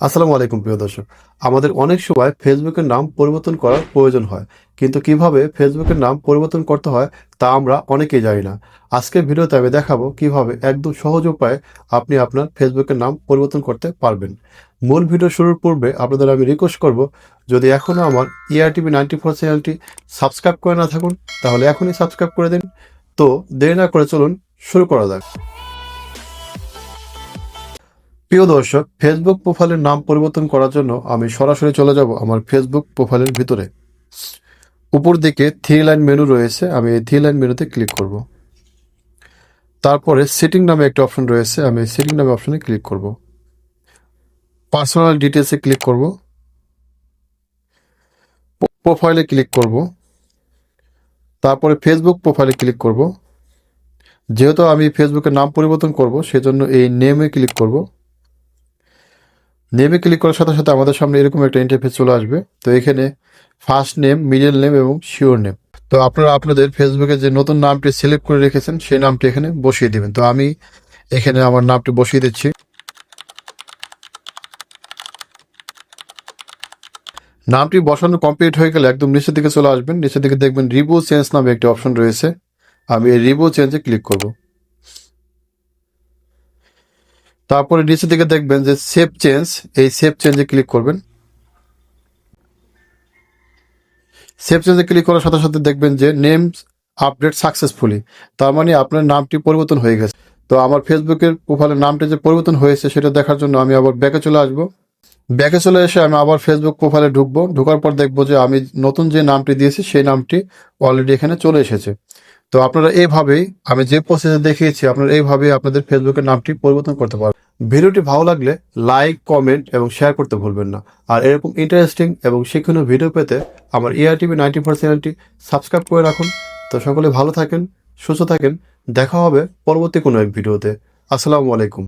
আসসালামু আলাইকুম, প্রিয় দর্শক। আমাদের অনেক সময় ফেসবুকের নাম পরিবর্তন করার প্রয়োজন হয়। কিন্তু কীভাবে ফেসবুকের নাম পরিবর্তন করতে হয়, তা আমরা অনেকেই জানি না। আজকের ভিডিওতে আমি দেখাবো কীভাবে একদম সহজ উপায়ে আপনি আপনার ফেসবুকের নাম পরিবর্তন করতে পারবেন। মূল ভিডিও শুরুর পূর্বে আপনাদের আমি রিকোয়েস্ট করব, যদি এখনও আমার ইআরটিভি নাইনটি ফোর চ্যানেলটি সাবস্ক্রাইব করে না থাকুন, তাহলে এখনই সাবস্ক্রাইব করে দিন। তো দেরি না করে চলুন, শুরু করা যাক। প্রিয় দর্শক ফেসবুক প্রোফাইলের নাম পরিবর্তন করার জন্য আমি সরাসরি চলে যাব আমার ফেসবুক প্রোফাইলের ভিতরে। উপর দিকে থ্রি লাইন মেনু রয়েছে, আমি এই থ্রি লাইন মেনুতে ক্লিক করব। তারপরে সেটিং নামে একটা অপশন রয়েছে, আমি সেটিং নামে অপশনে ক্লিক করব। পার্সোনাল ডিটেলসে ক্লিক করব। প্রোফাইলে ক্লিক করব। তারপরে ফেসবুক প্রোফাইলে ক্লিক করব। যেহেতু আমি ফেসবুকের নাম পরিবর্তন করব, সেজন্য এই নেমে ক্লিক করব। নেমে ক্লিক করার সাথে সাথে আমাদের সামনে এরকম একটা ইন্টারফেস চলে আসবে। তো এখানে ফার্স্ট নেম মিডল নেম এবং শিওর নেম তো আপনারা আপনাদের ফেসবুকে যে নতুন নামটি সিলেক্ট করে রেখেছেন, সেই নামটি এখানে বসিয়ে দেবেন। তো আমি এখানে আমার নামটি বসিয়ে দিচ্ছি। নামটি বসানো কমপ্লিট হয়ে গেলে একদম নিচের দিকে চলে আসবেন। নিচের দিকে দেখবেন রিভু চেঞ্জ নামে একটি অপশন রয়েছে। আমি এই রিভু চেঞ্জে ক্লিক করব। তারপরে নিচের দিকে দেখবেন যে সেভ চেঞ্জ এই সেভ চেঞ্জে ক্লিক করবেন। সেভ চেঞ্জে ক্লিক করার সাথে সাথে দেখবেন যে নেম আপডেট সাকসেসফুলি তার মানে আপনার নামটি পরিবর্তন হয়ে গেছে। তো আমার ফেসবুকের প্রোফাইলের নামটি যে পরিবর্তন হয়েছে, সেটা দেখার জন্য আমি আবার ব্যাকে চলে আসব। ব্যাকে চলে এসে আমি আবার ফেসবুক প্রোফাইলে ঢুকবো। ঢোকার পর দেখব যে আমি নতুন যে নামটি দিয়েছি, সেই নামটি অলরেডি এখানে চলে এসেছে। তো আপনারা এইভাবে আমি যে প্রসেস দেখিয়েছি, আপনারা এইভাবে আপনাদের ফেসবুকের নামটি পরিবর্তন করতে পারবেন। ভিডিওটি ভালো লাগলে লাইক কমেন্ট এবং শেয়ার করতে ভুলবেন না। আর এরকম ইন্টারেস্টিং এবং শিক্ষণীয় ভিডিও পেতে আমার ইআরটিভি নাইনটি ফোর চ্যানেলটি সাবস্ক্রাইব করে রাখুন। তো সকলে ভালো থাকেন, সুস্থ থাকেন। দেখা হবে পরবর্তী কোনো এক ভিডিওতে আসসালামু আলাইকুম।